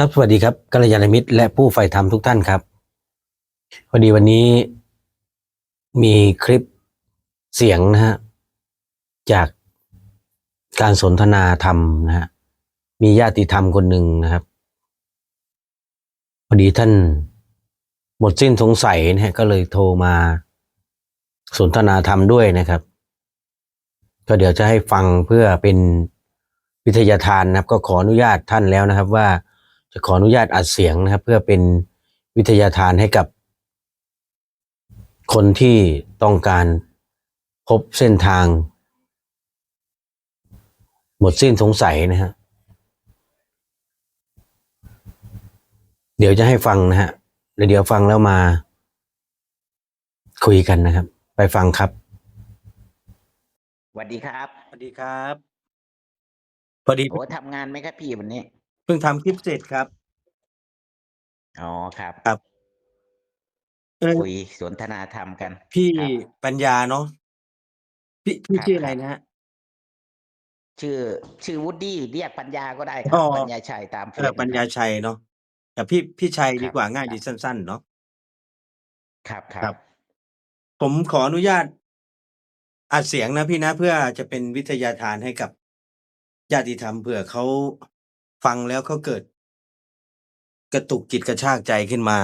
ครับสวัสดีครับกัลยาณมิตร และผู้ใฝ่ธรรมทุกท่านครับพอดีวันนี้มีคลิปเสียงนะฮะจากการสนทนาธรรมนะฮะมีญาติธรรมคนหนึ่งนะครับ พอดีท่านหมดสิ้นสงสัยนะฮะก็เลยโทรมาสนทนาธรรมด้วยนะครับ ก็เดี๋ยวจะให้ฟังเพื่อเป็นวิทยาทานนะครับ ก็ขออนุญาตท่านแล้วนะครับว่า จะขออนุญาตอัดเสียงนะครับ เพื่อเป็นวิทยาทานให้กับคนที่ต้องการพบเส้นทาง หมดสิ้นสงสัยนะฮะเดี๋ยวจะให้ฟังนะฮะแล้วเดี๋ยวฟังแล้วมาคุยกันนะครับ ไปฟังครับสวัสดีครับสวัสดีครับ พอดีโอ้ทำงานไหมครับพี่วันนี้ เพิ่งทำคลิปเสร็จครับ อ๋อ ครับ ครับ เออ คุยสนทนาธรรมกัน พี่ครับ ปัญญาเนาะพี่พี่ครับชื่ออะไรครับ นะฮะ ชื่อ ชื่อวูดดี้เรียกปัญญาก็ได้คอ๋รับ อ ปัญญาชัยตามเฟเออซปัญนะคญารับชัยเนาะแต่พี่พี่ชัยครับดีกว่าง่ายครับดีสั้น ๆ เนาะครับคครัรับ บ ผมขออนุญาตอัดเสียงนะพี่นะ เพื่อจะเป็นวิทยาทานให้กับญาติธรรมเผื่อเขา ฟังแล้วเขาเกิด กระตุกจิตกระชากใจขึ้นมา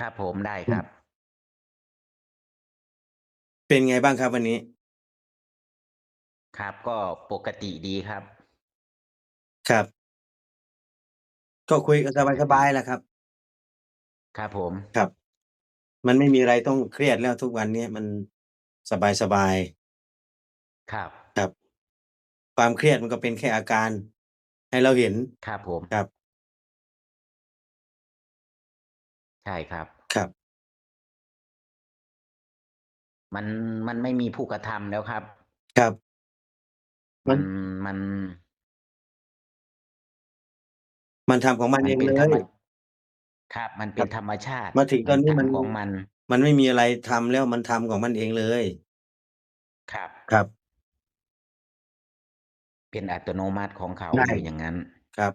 ครับผมได้ครับ เป็นไงบ้างครับวันนี้ ครับก็ปกติดีครับ ครับ ก็คุยกันสบายๆแหละครับ ครับผม ครับ มันไม่มีอะไรต้องเครียดแล้วทุกวันนี้มันสบายๆ ครับ ครับความเครียดมันก็เป็นแค่อาการ ให้เราเห็นครับผม ครับ ใช่ครับ ครับ มันมันไม่มีผู้กระทำแล้วครับ ครับ มัมันนมันมันทำของมันมันเองเป็นเลธรรมยครับ มันคเป็รันบ ธรรมชาติ มาถึงตอนนี้มัน ทำของมันมันไม่มีอะไรทำแล้วมันทำของมันเองเลย ครับ ครับ เป็นอัตโนมัติของเขาใช่อยู่อย่างนั้น ครับ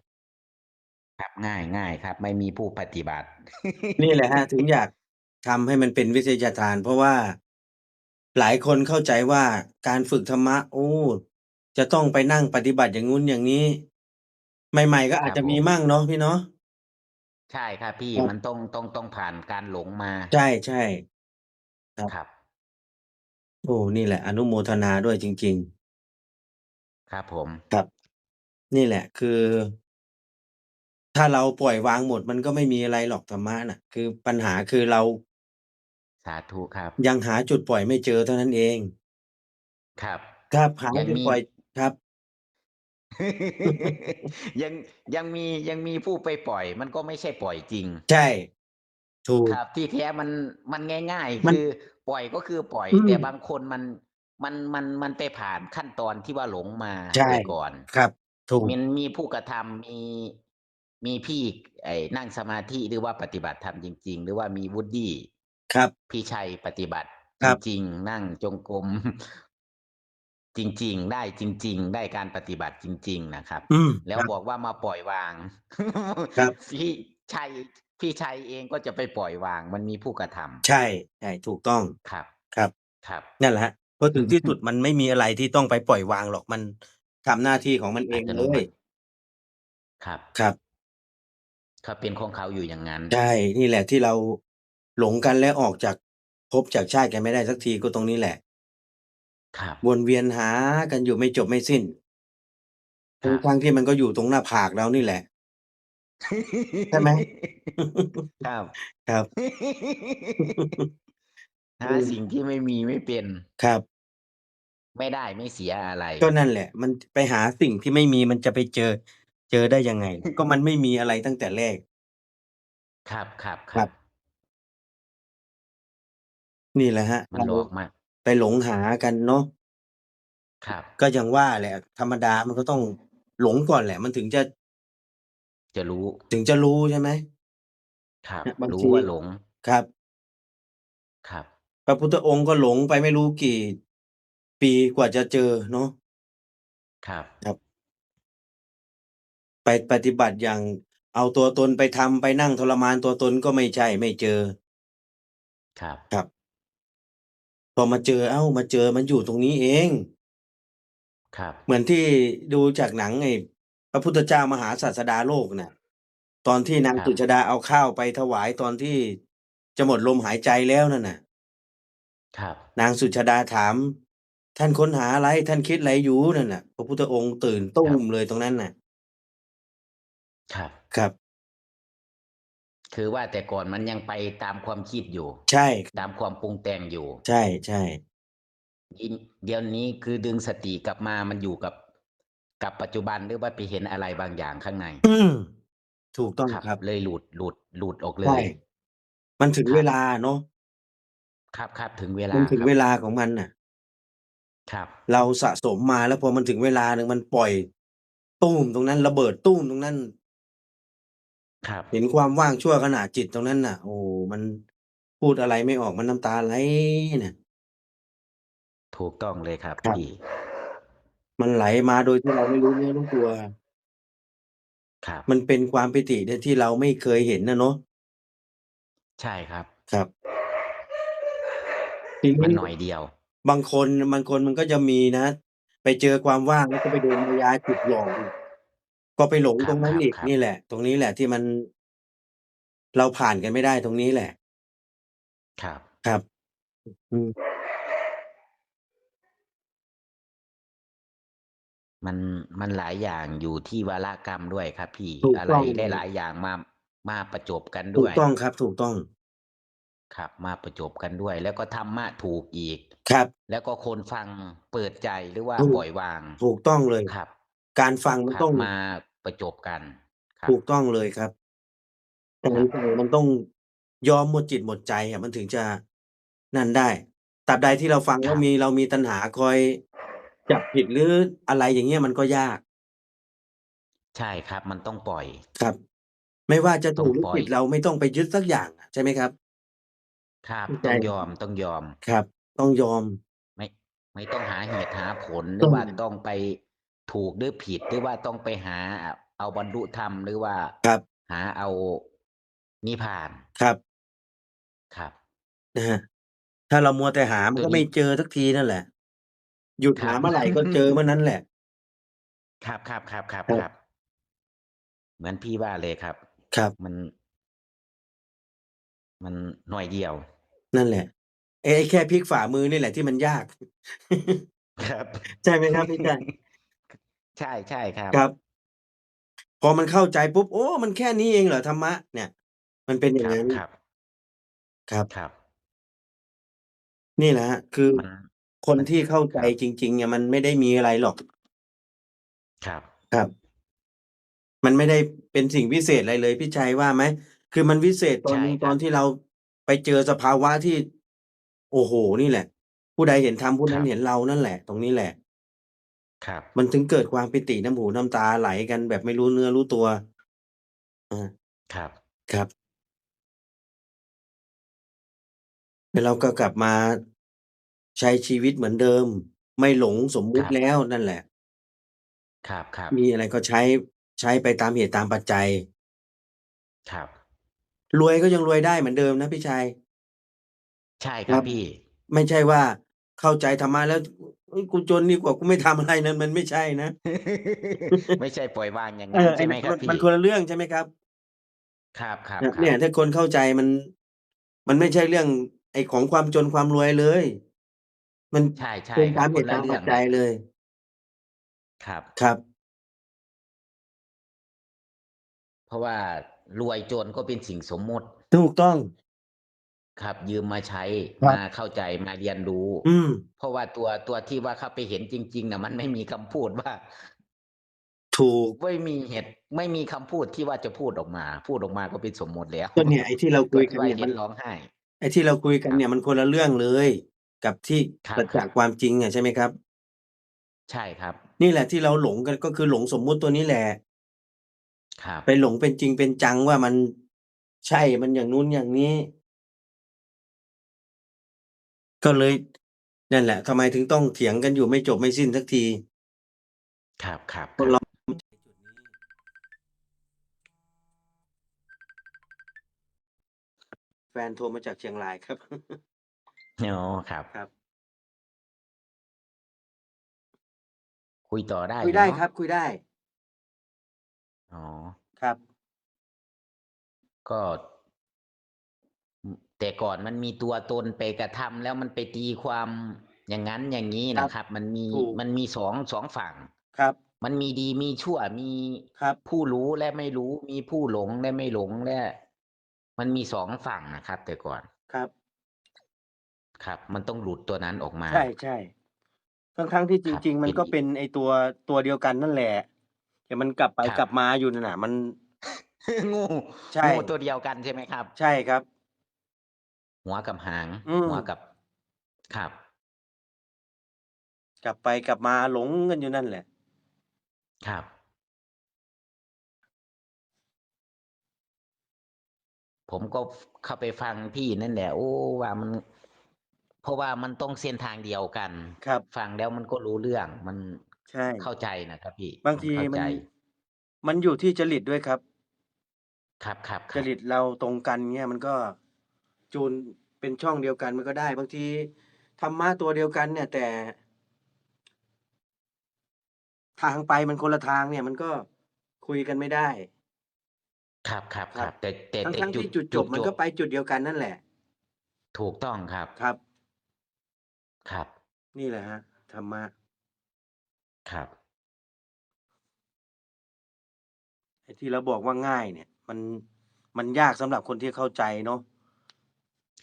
ครับง่ายง่ายครับ ไม่มีผู้ปฏิบัติ นี่แหละฮะ ถึงอยากทำให้มันเป็นวิทยาทาน เพราะว่าหลายคนเข้าใจว่าการฝึกธรรมะ โอ้ จะต้องไปนั่งปฏิบัติอย่างงู้นอย่างนี้ ใหม่ ๆ ก็คอาจรับจะผมีม มั่งเนาะพี่เนาะใช่ครับพี่ครับมันต้องต้องต้องผ่านการหลงมาใช่ๆครับ ครับ โอ้นี่แหละ อนุโมทนาด้วยจริงๆ ครับผม ครับ นี่แหละ คือ ถ้าเราปล่อยวางหมด มันก็ไม่มีอะไรหรอกธรรมะน่ะ คือปัญหา คือเรา สาธุครับ ยังหาจุดปล่อยไม่เจอเท่านั้นเอง ครับ ครับ หายังจุดมี ปล่อย ครับ ยังยังมียังมีผู้ไปปล่อย มันก็ไม่ใช่ปล่อยจริง ใช่ ถูกครับ ที่แท้มันมันง่ายมัๆนคือปล่อยก็คือปล่อย อืแต่ม บางคนมัน มันมันมันไปผ่านขั้นตอนที่ว่าหลงมาใช่ ไปก่อน ครับ ถูก มันมีผู้กระทำมีมีพี่ไอ้นั่งสมาธิหรือว่าปฏิบัติธรรมจริง ๆ หรือว่ามีวุฒิครับ พี่ชัยปฏิบัติ คจรับ ริง ๆ นั่งจงกรม จริง ๆ ได้จริง ๆ ได้การปฏิบัติจริง ๆ นะครับ อืม แล้วครับ บอกว่ามาปล่อยวาง ครับ พี่ชัยพี่ชัยเองก็จะไปปล่อยวาง มันมีผู้กระทำใช่ ใช่ ถูกต้อง ครับ ครับ ครับ นั่นแหละฮะ เพราะถึงที่สุดมันไม่มีอะไรที่ต้องไปปล่อยวางหรอกมันทำหน้าที่ของมันเออังตเลโนมัย ติ ครับ ครับ เขาเป็นของเขาอยู่อย่างนั้น ใช่ นี่แหละที่เราหลงกันและออกจากภพจากชาติกันไม่ได้สักทีก็ตรงนี้แหละ ครับ วนเวียนหากันอยู่ไม่จบไม่สิ้น ครับทั้ง ๆ ที่มันก็อยู่ตรงหน้าผากเรานี่แหละ ใช่ไหม ครับ ครับ หาสิ่งที่ไม่มีไม่เป็น ครับ ไม่ได้ไม่เสียอะไร ก็นั่นแหละ มันไปหาสิ่งที่ไม่มีมันจะไปเจอ เจอได้ยังไง ก็มันไม่มีอะไรตั้งแต่แรกครับครับคครัรับ บ นี่แหละฮะมันเราหลอกมากไปหลงหากันเนาะครับ ก็อย่างว่าแหละ ธรรมดามันก็ต้องหลงก่อนแหละ มันถึงจะจะรู้ถึงจะรู้ใช่ไหมครับ เนี่ยบางรู้ทีว่าหลงครับ ครับ พระพุทธองค์ก็หลงไปไม่รู้กี่ ปีกว่าจะเจอเนาะ ครับ ครับ ไปปฏิบัติอย่างเอาตัวตนไปทำ ไปนั่งทรมานตัวตนก็ไม่ใช่ ไม่เจอ ครับ ครับ พอมาเจอเอ้ามาเจอมันอยู่ตรงนี้เอง ครับ เหมือนที่ดูจากหนังไอ้พระพุทธเจ้ามหาศาสดาโลกน่ะ ตอนที่นางครับสุชาดาเอาข้าวไปถวายตอนที่จะหมดลมหายใจแล้วนั่นน่ะ ครับ นางสุชาดาถาม ท่านค้นหาอะไร ท่านคิดอะไรอยู่นั่นน่ะ พระพุทธองค์ตื่นตุ้มเลยตรงนั้นน่ะ ครับ ครับ คือว่าแต่ก่อนมันยังไปตามความคิดอยู่ ใช่ ตามความปรุงแต่งอยู่ใช่ใช่อินเดี๋ยวนี้คือดึงสติกลับมามันอยู่กับ กับปัจจุบันหรือว่าไปเห็นอะไรบางอย่างข้างใน อืมถูกต้องครับเลยหลุดหลุดหลุดออกเลใช่ ย มันถึงครับเวลาเนาะครับครับถึงเวลามันถึงครับ เวลาของมันน่ะ ครับ เราสะสมมาแล้วพอมันถึงเวลาหนึ่งมันปล่อยตุ้มตรงนั้น ระเบิดตุ้มตรงนั้น ครับ เห็นความว่างชั่วขณะจิตตรงนั้นน่ะ โอ้มันพูดอะไรไม่ออกมันน้ำตาไหลเนี่ยถูกต้องเลยครับครับ พี่ มันไหลมาโดยที่เราไม่รู้เนื้อรู้ตัว ครับ มันเป็นความปิติเนี่ยที่เราไม่เคยเห็นนะเนาะใช่ครับ ครับ ทีมันนี้หน่อยเดียว บางคน บางคนมันก็จะมีนะ ไปเจอความว่าง แล้วก็ไปโดนมายาจิตหลอกอีก ก็ไปหลงครับตรงนั้นครับอีกครับนี่แหละ ตรงนี้แหละที่มัน เราผ่านกันไม่ได้ตรงนี้แหละ ครับ ครับ อืม มัน มันหลายอย่างอยู่ที่วาระกรรมด้วยครับพี่ ถูกอะไรต้องได้หลายอย่างมา มาประจบกันถูด้กวย ต้องครับ ถูกต้อง ครับ มาประจบกันด้วย แล้วก็ธรรมะถูกอีก ครับ แล้วก็คนฟังเปิดใจหรือว่าถูกปล่อยวางถูกต้องเลย ครับ การฟังมันครับต้อง มาประจบกันครับ ถูกต้องเลยครับ แต่มันครับมันต้องยอมหมดจิตหมดใจอะมันถึงจะนั่นได้ ตราบใดที่เราฟังคแล้รัวบมีเรามีตัณหาคอยจับผิดหรืออะไรอย่างเงี้ยมันก็ยาก ใช่ครับ มันต้องปล่อย ครับ ไม่ว่าจะต้อถูงกหรือปล่อยผิดเราไม่ต้องไปยึดสักอย่างอะใช่ไหมครับครับ เข้าใจต้องยอมต้องยอม ครับ ต้องยอม ไม่ไม่ต้องหาเหตุหาผลหรืต้อองว่าต้องไปถูกหรือผิดหรือว่าต้องไปหาเอาบรรลุธรรมหรือว่าครับ หาเอานิพพานครับครับนะฮะถ้าเรามัวแต่หามันตัวก็นี้ไม่เจอสักทีนั่นแหละ หยุดครัหาบเมื่อไหร่ก็เจอเมื่อนั้นแหละครับครับครับครับครับครับ เหมือนพี่ว่าเลยครับ ครับ มันมันหน่อยเดียว นั่นแหละ ไอ้ไอ้แค่พลิกฝ่ามือนี่แหละที่มันยาก ครับ ใช่ไหมครับพี่จันใช่ใช่ครับ ครับ พอมันเข้าใจปุ๊บ โอ้ มันแค่นี้เองเหรอธรรมะ เนี่ย มันเป็นอย่าคงรับนั้นครับครับ ครับนี่แหละฮะคือมันคนมันที่เข้าใจครับจริง ๆ เนี่ย มันไม่ได้มีอะไรหรอกครับ ครับ มันไม่ได้เป็นสิ่งพิเศษอะไรเลยพี่ชัยว่าไหม คือมันวิเศษตอนใช่นี้คตรัอบนที่เราไปเจอสภาวะที่ โอ้โฮ นี่แหละ ผู้ใดเห็นธรรม ผู้คนั้รันบ เห็นเรานั่นแหละ ตรงนี้แหละ ครับ มันถึงเกิดความปิติ น้ำหูน้ำตาไหลกันแบบไม่รู้เนื้อรู้ตัว อา ครับ ครับ แล้วเราก็กลับมา ใช้ชีวิตเหมือนเดิม ไม่หลงสมมุคติรับ แล้วนั่นแหละ ครับครับมีอะไรก็ใช้ ใช้ไปตามเหตุตามปัจจัย ครับ รวยก็ยังรวยได้เหมือนเดิมนะพี่ชัย ใช่คครัรับบพี่ ไม่ใช่ว่าเข้าใจธรรมะแล้วเฮ้ย กูจนดีกว่ากูไม่ทำอะไรนั้น มันไม่ใช่นะ ไม่ใช่ปล่อยวางอย่างเอนั้นอใช่ไหมอ้ครับมันพี่ มันคนละเรื่องใช่ไหมครับ ครับครับเนี่ยครัเนี่ยบถ้าคนเข้าใจมัน มันไม่ใช่เรื่อง ไอ้ของความจนความรวยเลย มันใช่ใช่เป็นคตารับมเหคนตุละตามเรื่ปัอจงจัยเลยครับ ครับ เพราะว่ารวยจนก็เป็นสิ่งสมมุติ ถูกต้อง ครับ ยืมมาใช้ ครับมาเข้าใจ มาเรียนรู้ อืม เพราะว่าตัว ตัวที่ว่าเขาไปเห็นจริง ๆ น่ะ มันไม่มีคำพูด ว่า ถูก ไม่มีเหตุ ไม่มีคำพูดที่ว่าจะพูดออกมา พูดออกมาก็เป็นสมมุติแล้ว ก็เนี่ยไอ้ที่เราตัคุวยกัที่นว่าเนี่ยเห็มัน นร้องไห้ ไอ้ที่เราคุยกัคนรับเนี่ยมันคนละเรื่องเลย กับที่ครับประครัจักบษ์ความจริงอะ ใช่ไหมครับ ใช่ครับ นี่แหละที่เราหลงกัน ก็คือหลงสมมุติตัวนี้แหละ ครับ ไปหลงเป็นจริงเป็นจังว่ามัน ใช่ มันอย่างนู้นอย่างนี้ ก็เลยนั่นแหละทำไมถึงต้องเถียงกันอยู่ไม่จบไม่สิ้นสักทีครับครับคนเราแฟนโทรมาจากเชียงรายครับอ๋อครับครับ คุยต่อได้คุยได้ครับ คุยได้ อ๋อ ครับ ก็ แต่ก่อนมันมีตัวตนไปกระทำแล้วมันไปตีความอย่างนั้นอย่างนี้ครับนะครับ มันมีถูก มันมีสองสองฝั่ง ครับ มันมีดีมีชั่วมีครับ ผู้รู้และไม่รู้ มีผู้หลงและไม่หลงและ มันมีสองฝั่งนะครับ แต่ก่อนครับ ครับ มันต้องหลุดตัวนั้นออกมา ใช่ใช่ทั้งทั้งๆที่จครับริง ๆ มันเป็นก็เป็นไอตัวตัวเดียวกันนั่นแหละแต่มันกลับไปครับกลับมาอยู่นั่นน่ะ มันงูใช่ งูตัวเดียวกันใช่ไหมครับ ใช่ครับ หัวกับหาง อืม หัวกับ ครับ กลับไปกลับมาหลงกันอยู่นั่นแหละ ครับ ผมก็เข้าไปฟังพี่นั่นแหละ โอ้ว่ามัน เพราะว่ามันต้องเส้นทางเดียวกัน ครับ ฟังแล้วมันก็รู้เรื่อง มันใช่ เข้าใจนะครับพี่ บางทีเข้ามันใจมันอยู่ที่จริตด้วยครับ ครับครับคจรับ ริตเราตรงกันเงี้ยมันก็ จูนเป็นช่องเดียวกันมันก็ได้ บางทีธรรมะตัวเดียวกันเนี่ย แต่ ทางไปมันคนละทางเนี่ย มันก็คุยกันไม่ได้ ครับครับคครับรับ แต่แต่ทั้งแต่ทั้งที่จุดจบมันก็ไปจุดเดียวกันนั่นแหละ ถูกต้องครับ ครับ ครับ นี่แหละฮะธรรมะครับไอ้ที่เราบอกว่าง่ายเนี่ย มันมันยากสำหรับคนที่เข้าใจเนาะ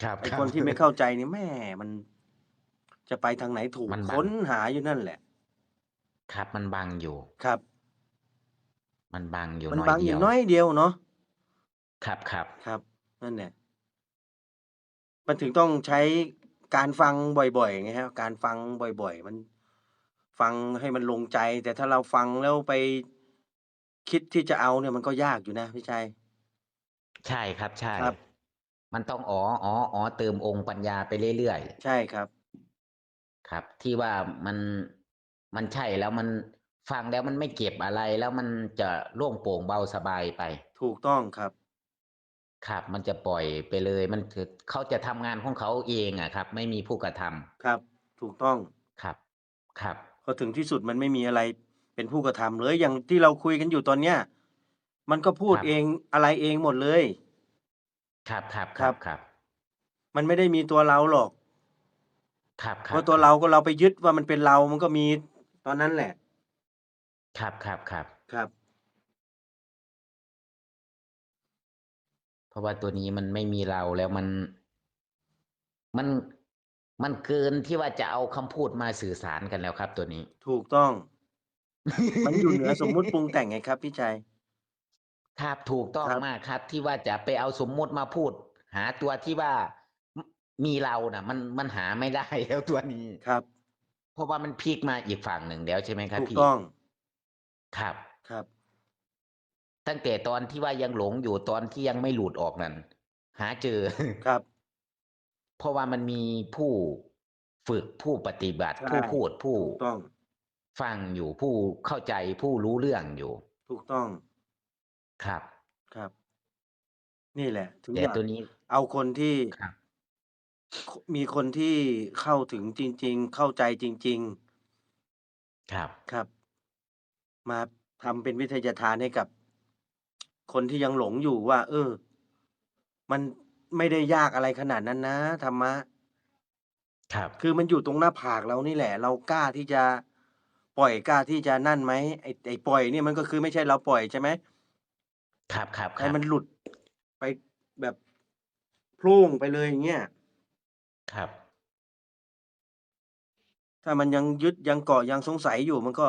ครับไอ้รับคนที่ไม่เข้าใจนี่แม่มันจะไปทางไหนถูกมันบังค้นหาอยู่นั่นแหละ ครับ มันบังอยู่ ครับ มันบังอยู่มันน้อยบางอเดียยู่วน้อยเดียวเนาะครับครับ ครับ นั่นแหละมันถึงต้องใช้การฟังบ่อยๆไงฮะการฟังบ่อย ๆ มันฟังให้มันลงใจ แต่ถ้าเราฟังแล้วไปคิดที่จะเอาเนี่ยมันก็ยากอยู่นะพี่ชัย ใช่ครับ ใช่ ครับ มันต้องอ๋ออ๋ออ๋อเติมองค์ปัญญาไปเรื่อยๆใช่ครับครับ ที่ว่ามันมันใช่แล้วมันฟังแล้วมันไม่เก็บอะไรแล้วมันจะโล่งโปร่งเบาสบายไป ถูกต้องครับ ครับ มันจะปล่อยไปเลย มันคือเขาจะทำงานของเขาเองอะครับ ไม่มีผู้กระทำครับ ถูกต้องครับ ครับ พอถึงที่สุดมันไม่มีอะไรเป็นผู้กระทำเลยอย่างที่เราคุยกันอยู่ตอนเนี้ย มันก็พูดครับ เองอะไรเองหมดเลย ครับ ครับ คครัรับ บ ครับ มันไม่ได้มีตัวเราหรอก ครับ คเพรับราะตัวเราก็เราไปยึดว่ามันเป็นเรา มันก็มีตอนนั้นแหละ ครับ ครับ ครับ ครับ เพราะว่าตัวนี้มันไม่มีเราแล้วมัน มัน มันเกินที่ว่าจะเอาคำพูดมาสื่อสารกันแล้วครับตัวนี้ ถูกต้อง มันอยู่เหนือสมมุติปรุงแต่งไงครับพี่ชัย ครับถูกต้องครับ มากครับ ที่ว่าจะไปเอาสมมุติมาพูด หาตัวที่ว่ามมีเราน่ะ มันมันหาไม่ได้แล้วตัวนี้ ครับ เพราะว่ามันพลิกมาอีกฝั่งหนึ่งแล้วใช่ไหมครับถูกพี่ต้องครับ ครับ ตั้งแต่ตอนที่ว่ายังหลงอยู่ตอนที่ยังไม่หลุดออกนั้นหาเจอ ครับ เพราะว่ามันมีผู้ฝึกผู้ปฏิบัติ ใช่ ผู้พูดผู้ถูกต้อง ฟังอยู่ผู้เข้าใจผู้รู้เรื่องอยู่ ถูกต้อง ครับ ครับ นี่แหละ ถึงแต่อยากตัวนี้ เอาคนที่ ครับมีคนที่เข้าถึงจริง ๆ เข้าใจจริงครับๆครับ มาทำเป็นวิทยาทานให้กับ คนที่ยังหลงอยู่ว่า เออ มันไม่ได้ยากอะไรขนาดนั้นนะ ธรรมะ ครับ คือมันอยู่ตรงหน้าผากเรานี่แหละ เรากล้าที่จะปล่อย กล้าที่จะนั่นไหม ไอ้ ไอ้ปล่อยเนี่ยมันก็คือไม่ใช่เราปล่อยใช่ไหม ครับครับคให้รับมันหลุดไปแบบโพร่งไปเลยอย่างเงี้ย ครับ ถ้ามันยังยึดยังเกาะยังสงสัยอยู่มันก็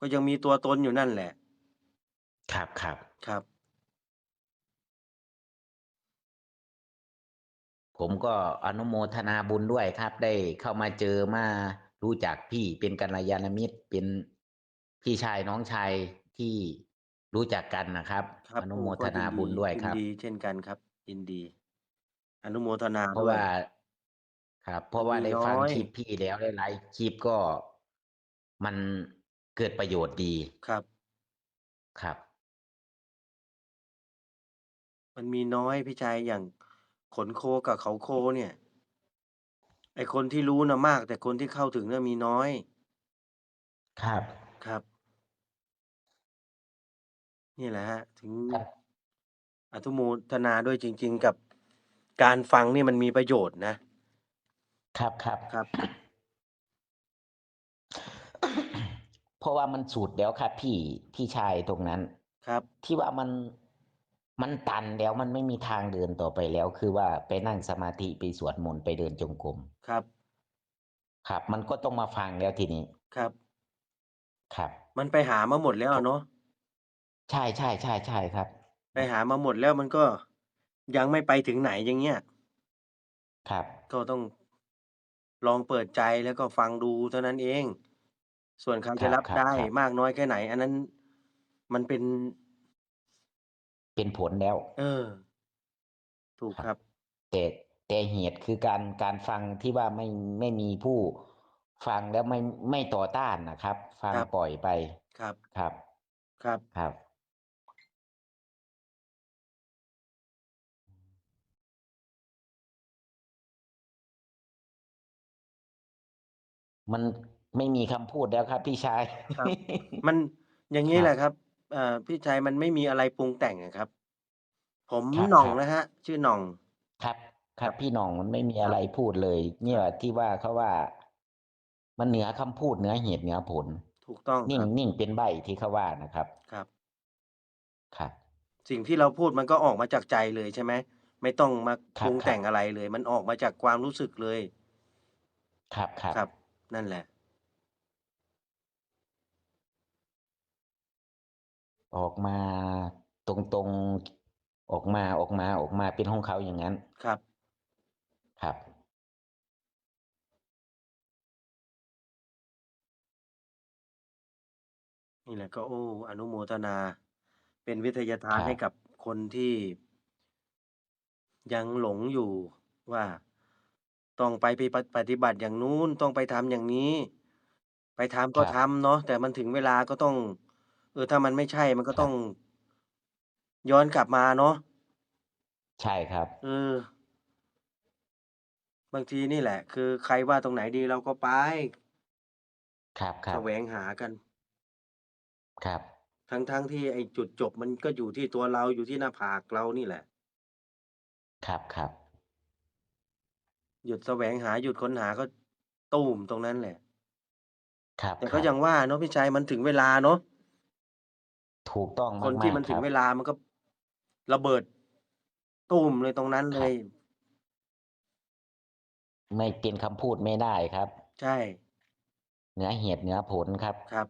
ก็ยังมีตัวตนอยู่นั่นแหละ ครับครับ ครับ ผมก็อนุโมทนาบุญด้วยครับ ได้เข้ามาเจอมารู้จักพี่เป็นกัลยาณมิตรเป็นพี่ชายน้องชายที่ รู้จักกันนะครับ ครับอนุโมผมทก็นายินบุญด้วยครับ ยินดีเช่นกันครับ ยินดี อนุโมทนาเพราะด้วย ว่า ครับ เพราะว่ามีได้ฟังน้อย คลิปพี่แล้วหลายๆคลิปก็มันเกิดประโยชน์ดีครับ ครับ มันมีน้อยพี่ชายอย่างขนโคกับเขาโคเนี่ย ไอคนที่รู้นะมาก แต่คนที่เข้าถึงน่ะมีน้อยครับ ครับ นี่แหละฮะถึง ครับ อนุโมทนาด้วยจริง ๆ กับการฟังนี่มันมีประโยชน์นะ ครับครับ ครับ เพราะว่ามันสุดแล้วครับพี่พี่ชายตรงนั้น ครับ ที่ว่ามันมันตันแล้วมันไม่มีทางเดินต่อไปแล้ว คือว่าไปนั่งสมาธิไปสวดมนต์ไปเดินจงกรมครับ ครับ มันก็ต้องมาฟังแล้วทีนี้ครับ ครับ มันไปหามาหมดแล้วอะเนาะ ใช่ ใช่ ใช่ ใช่ครับ ไปหามาหมดแล้วมันก็ยังไม่ไปถึงไหน อย่างเงี้ย ครับ ก็ต้อง ลองเปิดใจแล้วก็ฟังดูเท่านั้นเอง ส่วนใครคจะรับ รับครับได้ครับ มากน้อยแค่ไหน อันนั้นมันเป็น เป็นผลแล้ว เออ ถูกครับครับ แต่แต่เหตุคือการการฟังที่ว่าไม่ไม่มีผู้ฟังแล้วไม่ไม่ต่อต้านนะครับ ฟังครับ ปล่อยไปครับ ครับ ครับ ครับ มันไม่มีคำพูดแล้วครับ พี่ชาย ครับ มันอย่างนี้ครับแหละครับเอ่อพี่ชายมันไม่มีอะไรปรุงแต่งอะครับ ผมครับหน่องครับ นะฮะ ชื่อหน่องครับ คครัรับบ พี่หน้องมันไม่มีครับอะไรพูดเลยเนี่ยที่ว่าเขาว่า มันเหนือคำพูดเหนือเหตุเหนือผล ถูกต้องนิ่คงรับนิ่งเป็นใบที่เขาว่านะครับ ครับ ครับ สิ่งที่เราพูดมันก็ออกมาจากใจเลยใช่ไหมไม่ต้องมาครัปบรุงครับแต่งอะไรเลย มันออกมาจากความรู้สึกเลย ครับครับครับ นั่นแหละ ออกมาตรงตรงๆ ออกมาออกมาออกมาเป็นของเขาอย่างนั้น ครับ ครับ นี่แหละก็โอ้อนุโมทนา เป็นวิทยาทานครับ ให้กับคนที่ยังหลงอยู่ว่า ต้องไปไปปฏิบัติอย่างนู้น ต้องไปทำอย่างนี้ ไปทำคก็รับ ทำเนาะ แต่มันถึงเวลาก็ต้อง เออ ถ้ามันไม่ใช่มันก็ครัต้อบ ง ย้อนกลับมาเนาะ ใช่ครับ เออ บางทีนี่แหละ คือใครว่าตรงไหนดีเราก็ไป ครับครัแสบวงหากัน ครับ ทั้งๆทที่ไอ้จุดจบมันก็อยู่ที่ตัวเรา อยู่ที่หน้าผากเรานี่แหละ ครับครับ หยุดแสวงหา หยุดค้นหา ก็ตูมตรงนั้นแหละ ครับแต่คก็รับยังว่าเนาะพี่ชัยมันถึงเวลาเนาะ ถูกต้องคนที่มาก มันๆ คถึรังบเวลามันก็ระเบิดตูมเลยตรงนั้นคเลรับ ย ไม่เป็นคำพูดไม่ได้ครับ ใช่เหนือเหตุเหนือผลครับ ครับ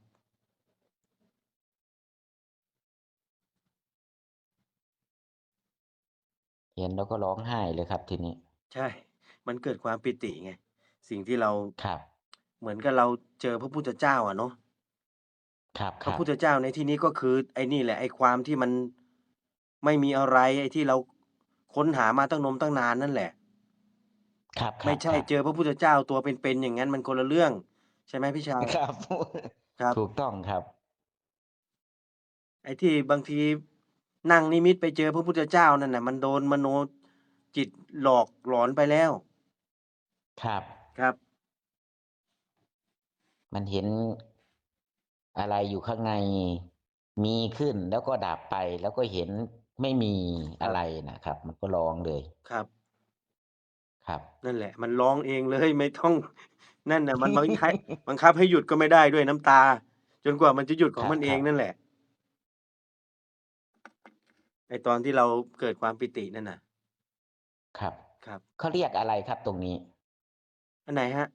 เห็นแล้วก็ร้องไห้เลยครับทีนี้ ใช่ มันเกิดความปิติไง สิ่งที่เรา ครับ เหมือนกับเราเจอพระพุทธเจ้าอะเนาะ ครับ พคระรับพุทธเจ้าในที่นี้ก็คือ ไอ้นี่แหละ ไอ้ความที่มันไม่มีอะไร ไอ้ที่เราค้นหามาตั้งนมตั้งนานนั่นแหละ ครับ คไม่รับ ใช่ครับ เจอพระพุทธเจ้าตัวเป็น ๆ อย่างนั้นมันคนละเรื่อง ใช่ไหมพี่ชาย ครับ ครับ ถูกต้องครับ ไอ้ที่บางทีนั่งนิมิตไปเจอพระพุทธเจ้านั่นน่ะ มันโดนมโนจิตหลอกหลอนไปแล้ว ครับ ครับ มันเห็นอะไรอยู่ข้างใน มีขึ้นแล้วก็ดับไป แล้วก็เห็นไม่มีครับอะไรนะครับ มันก็ร้องเลย ครับ ครับ นั่นแหละ มันร้องเองเลยไม่ต้อง นั่นน่ะ มันบังคับบังคับให้หยุดก็ไม่ได้ด้วยน้ำตา จนกว่ามันจะหยุดขอคงรับมันเอครังบนั่นแหละไอตอนที่เราเกิดความปิตินั่นน่ะ ครับ ครับ เขาเรียกอะไรครับตรงนี้ อันไหนฮะ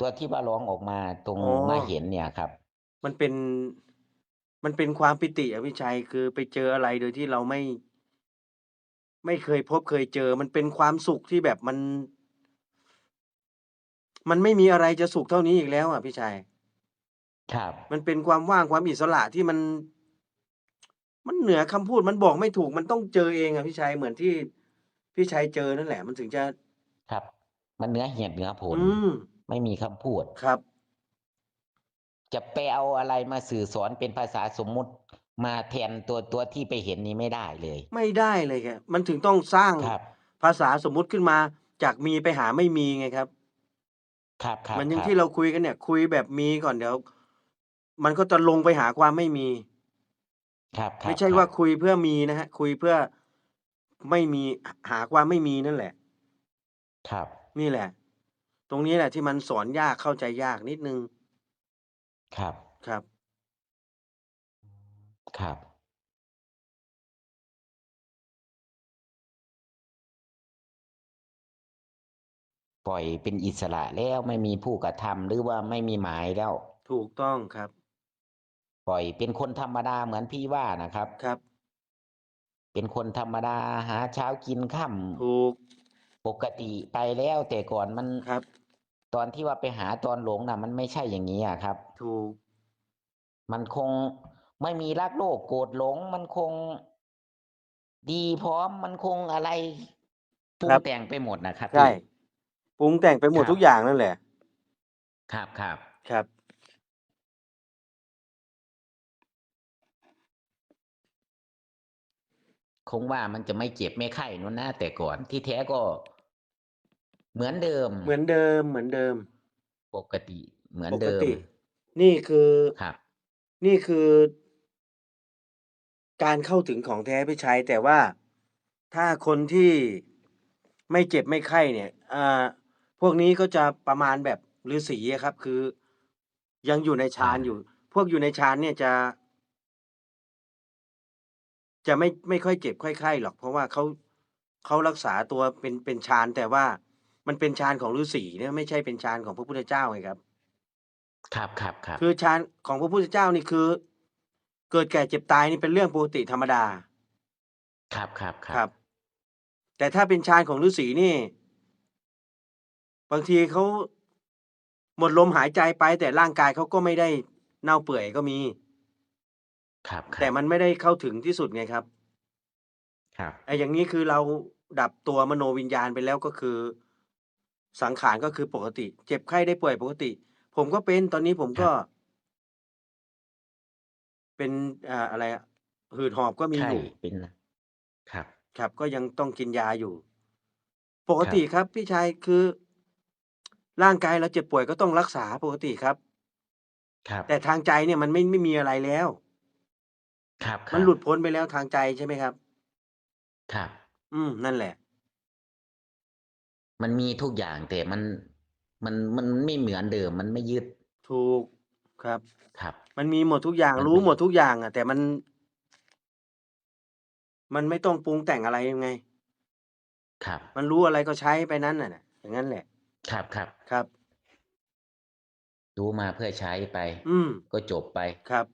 ตัวที่ว่าร้องออกมาตรงอ๋อ มาเห็นเนี่ยครับ มันเป็น มันเป็นความปิติอะพี่ชัย คือไปเจออะไรโดยที่เราไม่ ไม่เคยพบเคยเจอ มันเป็นความสุขที่แบบมัน มันไม่มีอะไรจะสุขเท่านี้อีกแล้วอะพี่ชัย ครับ มันเป็นความว่างความอิสระที่มัน มันเหนือคำพูดมันบอกไม่ถูก มันต้องเจอเองอะพี่ชัย เหมือนที่พี่ชัยเจอนั่นแหละ มันถึงจะครับ มันเนื้อเหตุเหนือผล อืมไม่มีคำพูด ครับ จะไปเอาอะไรมาสื่อสอนเป็นภาษาสมมุติมาแทนตัวตัวที่ไปเห็นนี้ไม่ได้เลย ไม่ได้เลยแกมันถึงต้องสร้างครับ ภาษาสมมุติขึ้นมา จากมีไปหาไม่มีไงครับ ครับครับมันอย่างครับที่เราคุยกันเนี่ย คุยแบบมีก่อนเดี๋ยว มันก็จะลงไปหาความไม่มี ครับครับไม่ใช่ครับว่าคุยเพื่อมีนะฮะ คุยเพื่อไม่มีหาความไม่มีนั่นแหละ ครับ นี่แหละ ตรงนี้แหละที่มันสอนยากเข้าใจยากนิดนึง ครับ ครับ ครับ ปล่อยเป็นอิสระแล้วไม่มีผู้กระทำหรือว่าไม่มีหมายแล้ว ถูกต้องครับ ปล่อยเป็นคนธรรมดาเหมือนพี่ว่านะครับ ครับ เป็นคนธรรมดาหาเช้ากินค่ำถูก ปกติไปแล้วแต่ก่อนมันครับ ตอนที่ว่าไปหาตอนหลงน่ะ มันไม่ใช่อย่างนี้อะครับ ถูก มันคงไม่มีรักโลกโกรธหลง มันคงดีพร้อมมันคงอะไรปรุงครับ แต่งไปหมดนะครับใช่พี่ ปรุงแต่งไปหมดครับ ทุกอย่างนั่นแหละ ครับครับ ครับ คงว่ามันจะไม่เจ็บไม่ไข้นู่นนะแต่ก่อนที่แท้ก็ เหมือนเดิม เหมือนเดิม เหมือนเดิม ปกติ เหมือนปกเดิม ติ นี่คือ ครับ นี่คือการเข้าถึงของแท้พี่ชัยแต่ว่าถ้าคนที่ไม่เจ็บไม่ไข้เนี่ยอ่าพวกนี้ก็จะประมาณแบบฤาษีอะครับ คือ ยังอยู่ในฌานอ่า อยู่ พวกอยู่ในฌานเนี่ยจะจะไม่ไม่ค่อยเจ็บค่อยไข้หรอก เพราะว่าเขาเขารักษาตัวเป็นเป็นฌานแต่ว่า มันเป็นฌานของฤาษีเนี่ยไม่ใช่เป็นฌานของพระพุทธเจ้าไงครับ ครับครับครับคือฌานของพระพุทธเจ้านี่คือ เกิดแก่เจ็บตายนี่เป็นเรื่องปกติธรรมดา ครับครับคครัรับ บ แต่ถ้าเป็นฌานของฤาษีนี่ บางทีเขาหมดลมหายใจไป แต่ร่างกายเขาก็ไม่ได้เน่าเปื่อยก็มี ครับครับแต่มันไม่ได้เข้าถึงที่สุดไงครับครับ ไอ้อย่างนี้คือเราดับตัวมโนวิญญาณไปแล้วก็คือ สังขารก็คือปกติ เจ็บไข้ได้ป่วยปกติ ผมก็เป็นตอนนี้ผมก็ เป็นอ่าอะไรอะหืดหอบก็มีใช่อยู่ เป็นครับ ครับ ก็ยังต้องกินยาอยู่ ปกติครับพี่ชายคือ ร่างกายเราเจ็บป่วยก็ต้องรักษาปกติครับ ครับ แต่ทางใจเนี่ยมันไม่ไม่มีอะไรแล้ว ครับครับมันหลุดพ้นไปแล้วทางใจใช่ไหมครับ ครับ อืม นั่นแหละ มันมีทุกอย่างแต่มันมันมันไม่เหมือนเดิม มันไม่ยึดถูกครับ ครับ มันมีหมดทุกอย่างมันรู้ไม่ หมดทุกอย่างอะ แต่มันมันไม่ต้องปรุงแต่งอะไรยังไง ครับ มันรู้อะไรก็ใช้ไปนั้นน่ะนะอย่างนั้นแหละ ครับครับ ครับ รู้มาเพื่อใช้ไป อืมก็จบไปครับ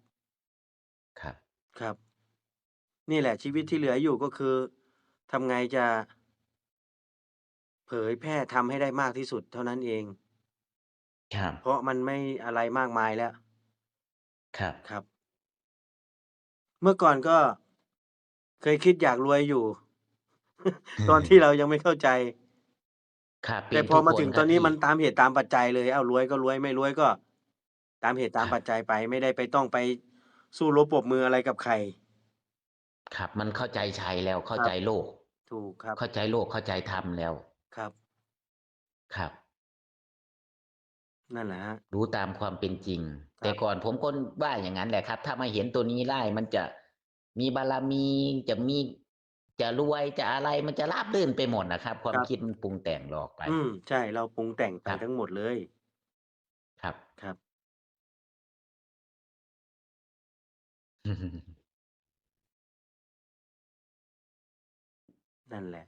ครับ ครับ นี่แหละชีวิตที่เหลืออยู่ก็คือทำไงจะ เผยแพร่ทำให้ได้มากที่สุดเท่านั้นเอง ครับ เพราะมันไม่อะไรมากมายแล้ว ครับ ครับ เมื่อก่อนก็ เคยคิดอยากรวยอยู่ ตอนที่เรายังไม่เข้าใจ ครับ เป็แต่นพอทุกมาคถึงคตรัอบนนี้พี่มันตามเหตุตามปัจจัยเลยเอารวยก็รวย ไม่รวยก็ ตามเหตุตามครับปัจจัยไป ไม่ได้ไปต้องไปสู้รบปรบมืออะไรกับใคร ครับ มันเข้าใจชัยแล้ว เข้าครับใจโลก ถูกครับ เข้าใจโลก เข้าใจธรรมแล้ว ครับ ครับ นั่นแหละฮะ รู้ตามความเป็นจริง ครับแต่ก่อนผมก็ว่าอย่างนั้นแหละครับ ถ้ามาเห็นตัวนี้ไล่มันจะมีบารมี จะมี จะรวยจะอะไรมันจะราบรื่นไปหมดนะครับ ความคิดมันปรุงแต่งหลอกไป อืม ใช่ เราปรุงแต่งไปครับ ทั้งหมดเลย ครับ ครับ นั่นแหละ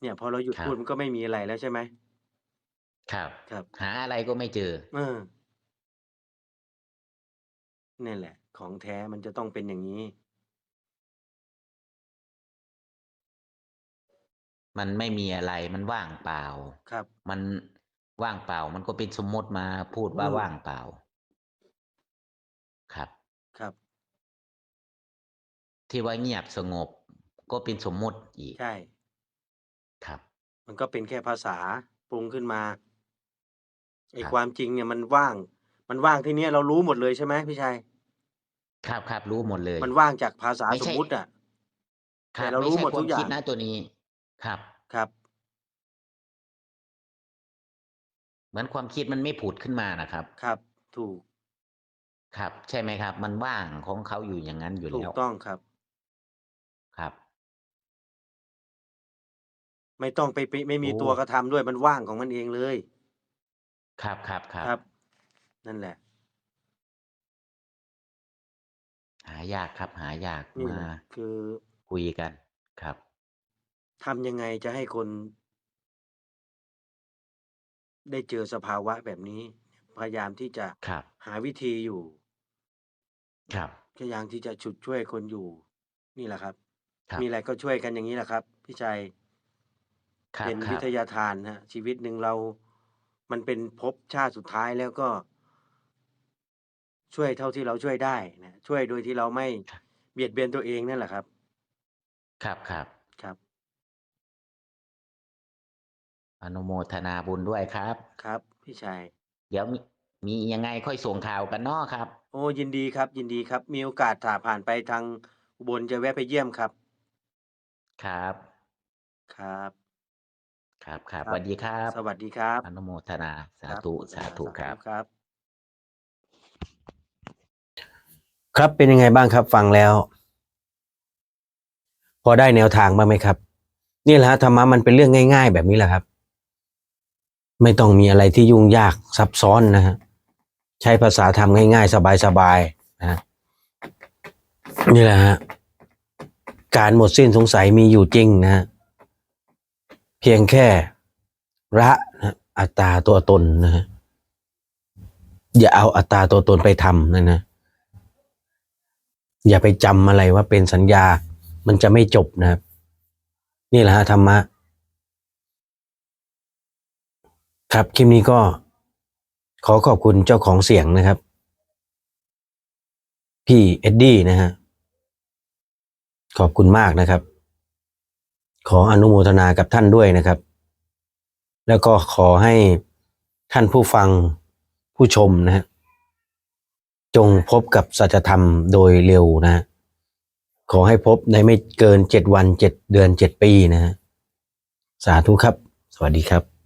เนี่ย พอเราหยุดครับพูดมันก็ไม่มีอะไรแล้วใช่ไหมครับ ครับ หาอะไรก็ไม่เจอ เออนี่แหละ ของแท้มันจะต้องเป็นอย่างนี้ มันไม่มีอะไรมันว่างเปล่า ครับ มันว่างเปล่า มันก็เป็นสมมติมาพูดว่าอืมว่างเปล่า ครับ ครับ ที่ว่าเงียบสงบก็เป็นสมมติอีก ใช่ ครับ มันก็เป็นแค่ภาษาปรุงขึ้นมา ไอ้ครับ ความจริงเนี่ยมันว่าง มันว่างที่เนี้ยเรารู้หมดเลยใช่ไหมพี่ชัย ครับครับรู้หมดเลย มันว่างจากภาษาไม่สใช่มมุติอะครับแต่เรารู้หมดไใช่ทุกอย่างควคิดนะตัวนี้ ครับ ครับ เหมือนความคิดมันไม่ผุดขึ้นมานะครับ ครับ ถูก ครับ ใช่ไหมครับ มันว่างของเขาอยู่อย่างนั้นอยู่ถูแล้กว ต้องครับ ครับ ไม่ต้องไปไปไม่มีโอ้ ตัวกระทำด้วยมันว่างของมันเองเลย ครับครับครับครับ นั่นแหละ หายากครับ หายากนี่มาแหละ คือคุยกันครับ ทำยังไงจะให้คนได้เจอสภาวะแบบนี้ พยายามที่จะครับหาวิธีอยู่ ครับ พยายามที่จะฉุดช่วยคนอยู่ นี่แหละครับ ครับ มีอะไรก็ช่วยกันอย่างนี้แหละครับ พี่ชัย ครับเป็นควิรับทยาทานฮะชีวิตหนึ่งเรา มันเป็นภพชาติสุดท้าย แล้วก็ ช่วยเท่าที่เราช่วยได้นะ ช่วยโดยที่เราไม่ครับ เบียดเบียนตัวเองนั่นแหละครับ ครับครับ ครับ อนุโมทนาบุญด้วยครับ ครับ พี่ชัยเดี๋ยวมี มียังไงค่อยส่งข่าวกันเนาะครับ โอ้ ยินดีครับ ยินดีครับ มีโอกาสถ้าผ่านไปทางอุบลจะแวะไปเยี่ยมครับ ครับ ครับ ครับครับครับสวัสดีครับ สวัสดีครับ อนุโมทนา สาครับธุอนุโมทสานาธุครับ ครับ ครับเป็นยังไงบ้างครับฟังแล้ว พอได้แนวทางบ้างไหมครับ นี่แหละฮะธรรมะมันเป็นเรื่องง่าย ๆ แบบนี้แหละครับ ไม่ต้องมีอะไรที่ยุ่งยากซับซ้อนนะฮะใช้ภาษาธรรมง่ายๆ สบายๆนะฮะนี่แหละฮะการหมดสิ้นสงสัยมีอยู่จริงนะฮะ เพียงแค่ละนะอัตตาตัวตนนะฮะอย่าเอาอัตตาตัวตนไปทำนะนะอย่าไปจำอะไรว่าเป็นสัญญา มันจะไม่จบนะครับ นี่แหละฮะธรรมะ ครับคลิปนี้ก็ขอขอบคุณเจ้าของเสียงนะครับ พี่เอ็ดดี้นะฮะขอบคุณมากนะครับ ขออนุโมทนากับท่านด้วยนะครับ แล้วก็ขอให้ท่านผู้ฟังผู้ชมนะฮะจงพบกับสัจธรรมโดยเร็วนะฮะขอให้พบในไม่เกินเจ็ดวันเจ็ดเดือนเจ็ดปีนะฮะสาธุครับ สวัสดีครับ